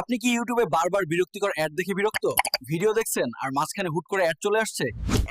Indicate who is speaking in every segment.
Speaker 1: আপনি কি ইউটিউবে বারবার বিরক্তিকর অ্যাড দেখে বিরক্ত? ভিডিও দেখছেন আর মাঝখানে হুট করে অ্যাড চলে আসছে?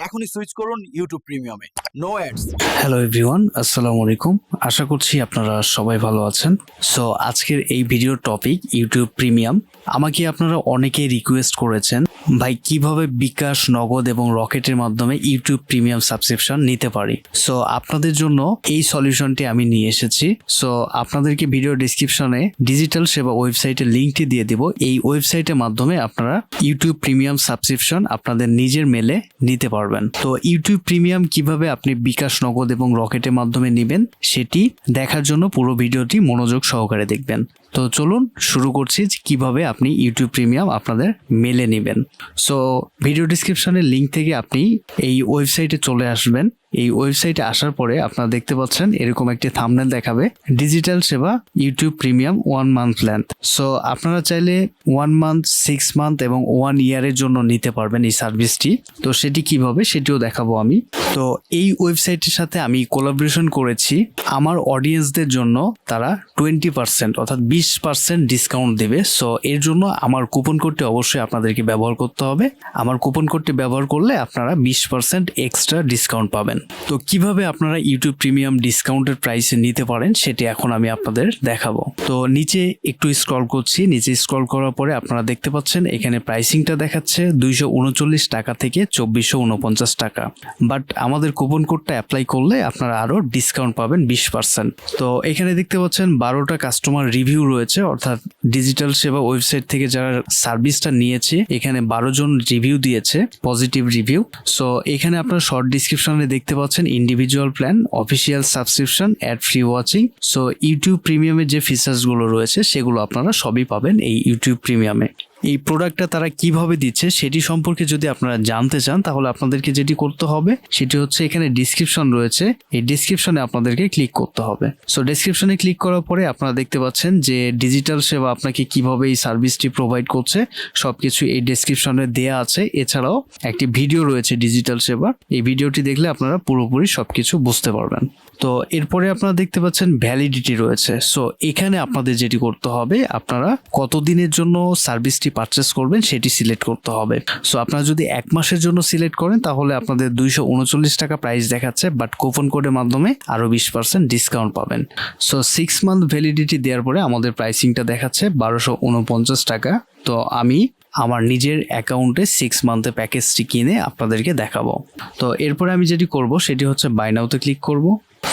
Speaker 1: এখনই সুইচ করুন ইউটিউব প্রিমিয়ামে নো অ্যাডস
Speaker 2: হ্যালো এভরিওয়ান আসসালামু আলাইকুম আশা করছি আপনারা সবাই ভালো আছেন। সো আজকের এই ভিডিওর টপিক ইউটিউব প্রিমিয়াম আমাকে আপনারা অনেকেই রিকোয়েস্ট করেছেন ভাই, কীভাবে বিকাশ নগদ এবং রকেটের মাধ্যমে ইউটিউব প্রিমিয়াম সাবস্ক্রিপশন নিতে পারি? সো আপনাদের জন্য এই সলিউশনটি আমি নিয়ে এসেছি। সো আপনাদেরকে ভিডিও ডিসক্রিপশনে ডিজিটাল সেবা ওয়েবসাইটের লিঙ্কটি দিয়ে দিব। এই ওয়েবসাইটের মাধ্যমে আপনারা ইউটিউব প্রিমিয়াম সাবস্ক্রিপশন আপনাদের নিজের মেলে নিতে পারবেন। তো ইউটিউব প্রিমিয়াম কীভাবে আপনি বিকাশ নগদ এবং রকেটের মাধ্যমে নেবেন, সেটি দেখার জন্য পুরো ভিডিওটি মনোযোগ সহকারে দেখবেন। তো চলুন শুরু করছি কীভাবে আপনি ইউটিউব প্রিমিয়াম আপনাদের মেলে নেবেন। সো ভিডিও ডিসক্রিপশনের লিঙ্ক থেকে আপনি এই ওয়েবসাইটে চলে আসবেন। এই ওয়েবসাইটে আসার পরে আপনারা দেখতে পাচ্ছেন এরকম একটি থামনেল দেখাবে ডিজিটাল সেবা YouTube premium one month length so আপনারা চাইলে ওয়ান মান্থ সিক্স মান্থ এবং ওয়ান ইয়ারের জন্য নিতে পারবেন এই সার্ভিসটি তো সেটি কীভাবে সেটিও দেখাবো আমি। তো এই ওয়েবসাইটের সাথে আমি কোলাবরেশন করেছি। আমার অডিয়েন্সদের জন্য তারা টোয়েন্টি পার্সেন্ট অর্থাৎ বিশ পার্সেন্ট ডিসকাউন্ট দেবে। সো এর জন্য আমার কুপন কোডটি অবশ্যই আপনাদেরকে ব্যবহার করতে হবে। আমার কুপন কোডটি ব্যবহার করলে আপনারা বিশ পার্সেন্ট এক্সট্রা ডিসকাউন্ট পাবেন। তো কীভাবে আপনারা ইউটিউব প্রিমিয়াম ডিসকাউন্টের প্রাইসে নিতে পারেন, সেটি এখন আমি আপনাদের দেখাবো। তো নিচে একটু স্ক্রল করছি। নিচে স্ক্রল করার পরে আপনারা দেখতে পাচ্ছেন, এখানে প্রাইসিংটা দেখাচ্ছে দুইশো উনচল্লিশ টাকা থেকে চব্বিশশো উনপঞ্চাশ টাকা। বাট আমাদের কুপন কোডটা অ্যাপ্লাই করলে আপনারা আরও ডিসকাউন্ট পাবেন বিশ পার্সেন্ট তো এখানে দেখতে পাচ্ছেন, বারোটা কাস্টমার রিভিউ রয়েছে, অর্থাৎ ডিজিটাল সেবা ওয়েবসাইট থেকে যারা সার্ভিসটা নিয়েছে, এখানে বারো জন রিভিউ দিয়েছে পজিটিভ রিভিউ সো এখানে আপনারা শর্ট ডিসক্রিপশনে দেখতে পাচ্ছেন individual plan official subscription ad free watching so YouTube প্রিমিয়ামের যে ফিচার্সগুলো রয়েছে, সেগুলো আপনারা সবই পাবেন এই ইউটিউব প্রিমিয়ামে এই প্রোডাক্টটা তারা কীভাবে দিচ্ছে সেটি সম্পর্কে যদি আপনারা জানতে চান, তাহলে আপনাদেরকে যেটি করতে হবে, সেটি হচ্ছে এখানে ডিসক্রিপশন রয়েছে। এই ডিসক্রিপশনে আপনাদেরকে ক্লিক করতে হবে। সো ডিসক্রিপশনে ক্লিক করার পরে আপনারা দেখতে পাচ্ছেন যে ডিজিটাল সেবা আপনাকে কীভাবে এই সার্ভিসটি প্রোভাইড করছে, সবকিছু এই ডিসক্রিপশনে দেয়া আছে। এছাড়াও একটি ভিডিও রয়েছে ডিজিটাল সেবা এই ভিডিওটি দেখলে আপনারা পুরোপুরি সবকিছু বুঝতে পারবেন। তো এরপরে আপনারা দেখতে পাচ্ছেন ভ্যালিডিটি রয়েছে। সো এখানে আপনাদের যেটি করতে হবে, আপনারা কতদিনের জন্য সার্ভিসটি পারচেস করবেন, সেটি সিলেক্ট করতে হবে। সো আপনারা যদি এক মাসের জন্য সিলেক্ট করেন, তাহলে আপনাদের দুইশো উনচল্লিশ টাকা প্রাইস দেখাচ্ছে বাট কুপন কোডের মাধ্যমে আরও বিশ পার্সেন্ট ডিসকাউন্ট পাবেন। সো সিক্স মান্থ ভ্যালিডিটি দেওয়ার পরে আমাদের প্রাইসিংটা দেখাচ্ছে বারোশো উনপঞ্চাশ টাকা। তো আমি আমার নিজের অ্যাকাউন্টে সিক্স মান্থের প্যাকেজটি কিনে আপনাদেরকে দেখাবো। তো এরপরে আমি যেটি করব, সেটি হচ্ছে বাইনাউতে ক্লিক করব।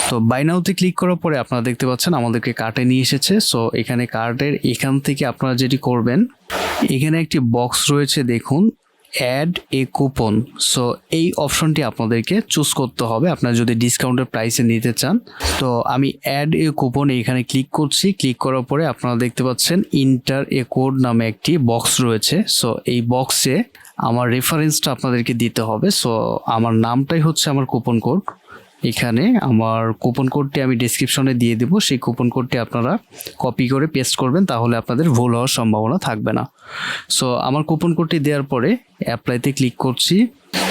Speaker 2: তো বাইনাউতে ক্লিক করার পরে আপনারা দেখতে পাচ্ছেন আমাদেরকে কার্টে নিয়ে এসেছে। সো এখানে কার্টের এখান থেকে আপনারা যেটি করবেন, এখানে একটি বক্স রয়েছে দেখুন অ্যাড এ কুপন সো এই অপশনটি আপনাদেরকে চুজ করতে হবে। আপনারা যদি ডিসকাউন্টের প্রাইসে নিতে চান, তো আমি অ্যাড এ কুপন এখানে ক্লিক করছি। ক্লিক করার পরে আপনারা দেখতে পাচ্ছেন ইন্টার এ কোড নামে একটি বক্স রয়েছে। সো এই বক্সে আমার রেফারেন্সটা আপনাদেরকে দিতে হবে। সো আমার নামটাই হচ্ছে আমার কুপন কোড এখানে আমার কুপন কোডটি আমি ডিসক্রিপশনে দিয়ে দেবো। সেই কুপন কোডটি আপনারা কপি করে পেস্ট করবেন, তাহলে আপনাদের ভুল হওয়ার সম্ভাবনা থাকবে না। সো আমার কুপন কোডটি দেওয়ার পরে অ্যাপ্লাইতে ক্লিক করছি।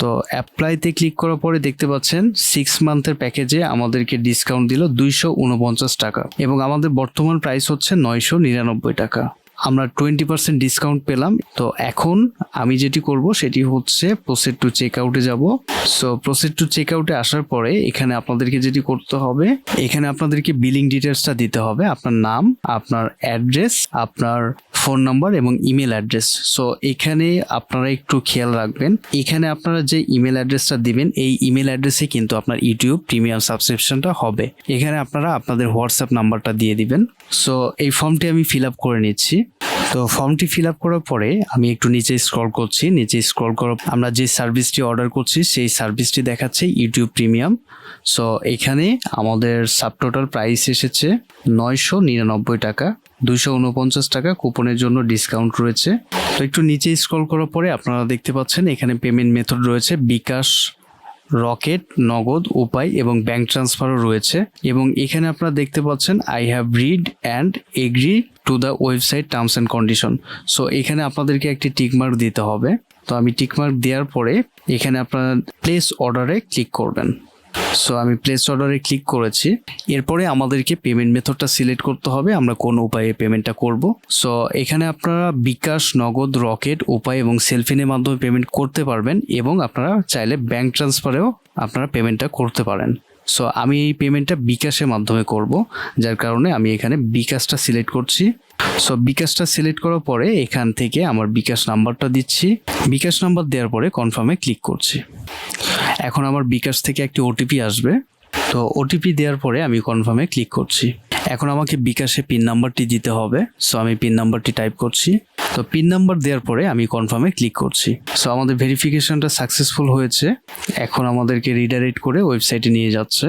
Speaker 2: তো অ্যাপ্লাইতে ক্লিক করার পরে দেখতে পাচ্ছেন সিক্স মান্থের প্যাকেজে আমাদেরকে ডিসকাউন্ট দিল দুইশো উনপঞ্চাশ টাকা এবং আমাদের বর্তমান প্রাইস হচ্ছে নয়শো নিরানব্বই টাকা। আমরা টোয়েন্টি পার্সেন্ট ডিসকাউন্ট পেলাম। তো এখন আমি যেটি করব সেটি হচ্ছে প্রসেড টু চেক আউটে যাব। সো প্রসেড টু চেক আউটে আসার পরে এখানে আপনাদেরকে যেটি করতে হবে, এখানে আপনাদেরকে বিলিং ডিটেলসটা দিতে হবে। আপনার নাম, আপনার অ্যাড্রেস আপনার ফোন নাম্বার এবং ইমেল অ্যাড্রেস সো এখানে আপনারা একটু খেয়াল রাখবেন। এখানে আপনারা যে ইমেল অ্যাড্রেসটা দিবেন, এই ইমেল অ্যাড্রেসে কিন্তু আপনার ইউটিউব প্রিমিয়াম সাবস্ক্রিপশনটা হবে। এখানে আপনারা আপনাদের হোয়াটসঅ্যাপ নাম্বারটা দিয়ে দিবেন। সো এই ফর্মটি আমি ফিল আপ করে নিচ্ছি। তো ফর্মটি ফিল আপ করার পরে আমি একটু নিচে স্ক্রল করছি। নিচে স্ক্রল করার আমরা যে সার্ভিসটি অর্ডার করছি, সেই সার্ভিসটি দেখাচ্ছে ইউটিউব প্রিমিয়াম সো এখানে আমাদের সাবটোটাল প্রাইস এসেছে নয়শো নিরানব্বই টাকা দুশো উনপঞ্চাশ টাকা কুপনের জন্য ডিসকাউন্ট রয়েছে। তো একটু নিচে স্ক্রল করার পরে আপনারা দেখতে পাচ্ছেন এখানে পেমেন্ট মেথড রয়েছে। বিকাশ, রকেট, নগদ, উপায় এবং ব্যাংক ট্রান্সফারও রয়েছে। এবং এখানে আপনারা দেখতে পাচ্ছেন I have read and agree to the website terms and condition so এখানে আপনাদেরকে একটি টিকমার্ক দিতে হবে। তো আমি টিকমার্ক দেওয়ার পরে এখানে আপনারা প্লেস অর্ডারে ক্লিক করবেন। সো আমি প্লেস অর্ডারে ক্লিক করেছি। এরপরে আমাদেরকে পেমেন্ট মেথডটা সিলেক্ট করতে হবে। আমরা কোন উপায়ে পেমেন্টটা করব। সো এখানে আপনারা বিকাশ, নগদ, রকেট, উপায় এবং সেলফিনের মাধ্যমে পেমেন্ট করতে পারবেন এবং আপনারা চাইলে ব্যাংক ট্রান্সফারেও আপনারা পেমেন্টটা করতে পারেন। সো আমি এই পেমেন্টটা বিকাশের মাধ্যমে করব, যার কারণে আমি এখানে বিকাশটা সিলেক্ট করছি। সো বিকাশটা সিলেক্ট করার পরে এখান থেকে আমার বিকাশ নাম্বারটা দিচ্ছি। বিকাশ নাম্বার দেওয়ার পরে কনফার্মে ক্লিক করছি। এখন আমার বিকাশ থেকে একটি ওটিপি আসবে। তো ওটিপি দেওয়ার পরে আমি কনফার্মে ক্লিক করছি। এখন আমাকে বিকাশে পিন নাম্বারটি দিতে হবে। সো আমি পিন নাম্বারটি টাইপ করছি। তো পিন নাম্বার দেওয়ার পরে আমি কনফার্মে ক্লিক করছি। সো আমাদের ভেরিফিকেশনটা সাকসেসফুল হয়েছে। এখন আমাদেরকে রিডাইরেক্ট করে ওয়েবসাইটে নিয়ে যাচ্ছে।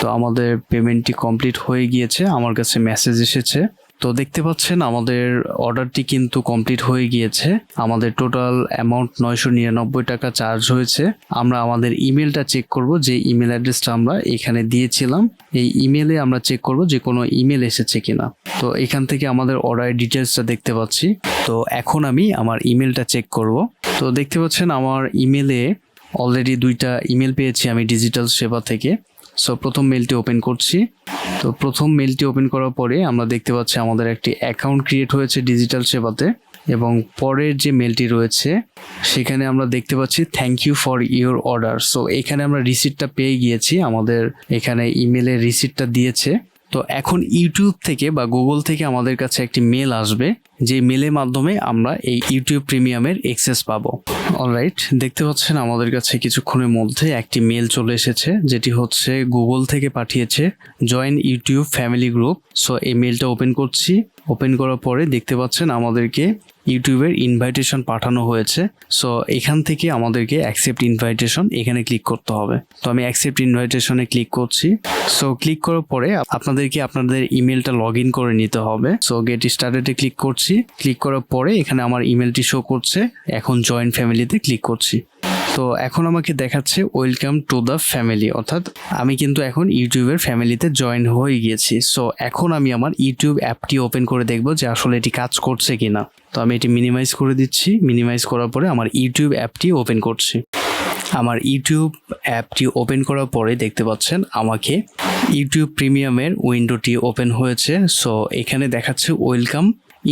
Speaker 2: তো আমাদের পেমেন্টটি কমপ্লিট হয়ে গিয়েছে। আমার কাছে মেসেজ এসেছে। তো দেখতে পাচ্ছেন আমাদের অর্ডারটি কিন্তু কমপ্লিট হয়ে গিয়েছে। আমাদের টোটাল অ্যামাউন্ট নয়শো নিরানব্বই টাকা চার্জ হয়েছে। আমরা আমাদের ইমেলটা চেক করব যে ইমেল অ্যাড্রেসটা আমরা এখানে দিয়েছিলাম। এই ইমেলে আমরা চেক করব যে কোনো ইমেল এসেছে কিনা। তো এখান থেকে আমাদের অর্ডার ডিটেলসটা দেখতে পাচ্ছি। তো এখন আমি আমার ইমেলটা চেক করব। তো দেখতে পাচ্ছেন আমার ইমেলে অলরেডি দুইটা ইমেল পেয়েছি আমি ডিজিটাল সেবা থেকে। সো প্রথম মেলটি ওপেন করছি। তো প্রথম মেলটি ওপেন করার পরে আমরা দেখতে পাচ্ছি আমাদের একটি অ্যাকাউন্ট ক্রিয়েট হয়েছে ডিজিটাল সেবাতে এবং পরের যে মেলটি রয়েছে, সেখানে আমরা দেখতে পাচ্ছি thank you for your order so এখানে আমরা রিসিপ্টটা পেয়ে গিয়েছি। আমাদের এখানে ইমেলের রিসিপ্টটা দিয়েছে। তো এখন ইউটিউব থেকে বা গুগল থেকে আমাদের কাছে একটি মেল আসবে। যে মেলের মাধ্যমে আমরা এই ইউটিউব প্রিমিয়ামের এক্সেস পাবো। অলরাইট দেখতে পাচ্ছেন আমাদের কাছে কিছুক্ষণের মধ্যে একটি মেল চলে এসেছে, যেটি হচ্ছে গুগল থেকে পাঠিয়েছে join YouTube family group so এই মেলটা ওপেন করছি। ওপেন করার পরে দেখতে পাচ্ছেন আমাদেরকে ইউটিউবের ইনভাইটেশন পাঠানো হয়েছে। সো এখান থেকে আমাদেরকে অ্যাকসেপ্ট ইনভাইটেশন এখানে ক্লিক করতে হবে। তো আমি অ্যাকসেপ্ট ইনভাইটেশনে ক্লিক করছি। সো ক্লিক করার পরে আপনাদেরকে আপনাদের ইমেলটা লগ ইন করে নিতে হবে। সো গেট স্টার্টেডে ক্লিক করছি। ক্লিক করার পরে এখানে আমার ইমেলটি শো করছে। এখন জয়েন্ট ফ্যামিলিতে ক্লিক করছি। তো এখন আমাকে দেখাচ্ছে ওয়েলকাম টু দ্য ফ্যামিলি অর্থাৎ আমি কিন্তু এখন ইউটিউবের ফ্যামিলিতে জয়েন হয়ে গিয়েছি। সো এখন আমি আমার ইউটিউব অ্যাপটি ওপেন করে দেখব যে আসলে এটি কাজ করছে কি না তো আমি এটি মিনিমাইজ করে দিচ্ছি। মিনিমাইজ করার পরে আমার ইউটিউব অ্যাপটি ওপেন করছি। আমার ইউটিউব অ্যাপটি ওপেন করার পরে দেখতে পাচ্ছেন আমাকে ইউটিউব প্রিমিয়ামের উইন্ডোটি ওপেন হয়েছে। সো এখানে দেখাচ্ছে welcome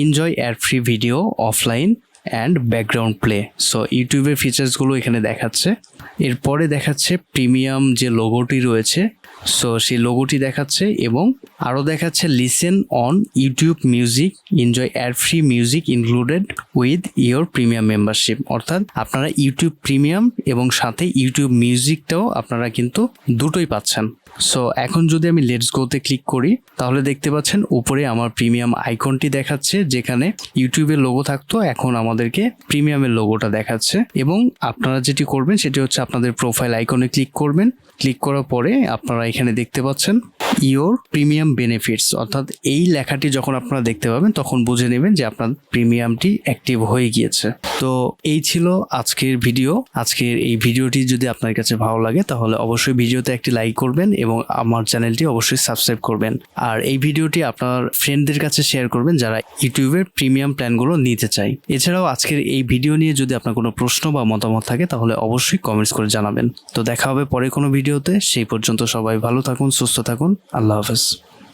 Speaker 2: enjoy ad free video offline and background play so ইউটিউবের ফিচার্সগুলো এখানে দেখাচ্ছে। এরপরে দেখাচ্ছে প্রিমিয়াম যে লোগোটি রয়েছে। সো সেই লোগোটি দেখাচ্ছে এবং আরও দেখাচ্ছে listen on YouTube music enjoy ad free music included with your premium membership অর্থাৎ আপনারা ইউটিউব প্রিমিয়াম এবং সাথে ইউটিউব মিউজিকটাও আপনারা কিন্তু দুটোই পাচ্ছেন। সো এখন যদি আমি লেটস গোতে ক্লিক করি, তাহলে দেখতে পাচ্ছেন উপরে আমার প্রিমিয়াম আইকনটি দেখাচ্ছে, যেখানে ইউটিউবের লোগো থাকতো, এখন আমাদেরকে প্রিমিয়ামের লোগোটা দেখাচ্ছে। এবং আপনারা যেটি করবেন, সেটি হচ্ছে আপনাদের প্রোফাইল আইকনে ক্লিক করবেন। ক্লিক করার পরে আপনারা এখানে দেখতে পাচ্ছেন ইওর প্রিমিয়াম বেনিফিটস অর্থাৎ এই লেখাটি যখন আপনারা দেখতে পাবেন, তখন বুঝে নেবেন যে আপনার প্রিমিয়ামটি অ্যাক্টিভ হয়ে গিয়েছে। তো এই ছিল আজকের ভিডিও আজকের এই ভিডিওটি যদি আপনার কাছে ভালো লাগে, তাহলে অবশ্যই ভিডিওতে একটি লাইক করবেন এবং আমার চ্যানেলটি অবশ্যই সাবস্ক্রাইব করবেন। আর এই ভিডিওটি আপনার ফ্রেন্ডদের কাছে শেয়ার করবেন যারা ইউটিউবের প্রিমিয়াম প্ল্যানগুলো নিতে চায়। এছাড়াও আজকের এই ভিডিও নিয়ে যদি আপনার কোনো প্রশ্ন বা মতামত থাকে, তাহলে অবশ্যই কমেন্টস করে জানাবেন। তো দেখা হবে পরে কোনো ভিডিওতে সেই পর্যন্ত সবাই ভালো থাকুন, সুস্থ থাকুন। আল্লাহ হাফেজ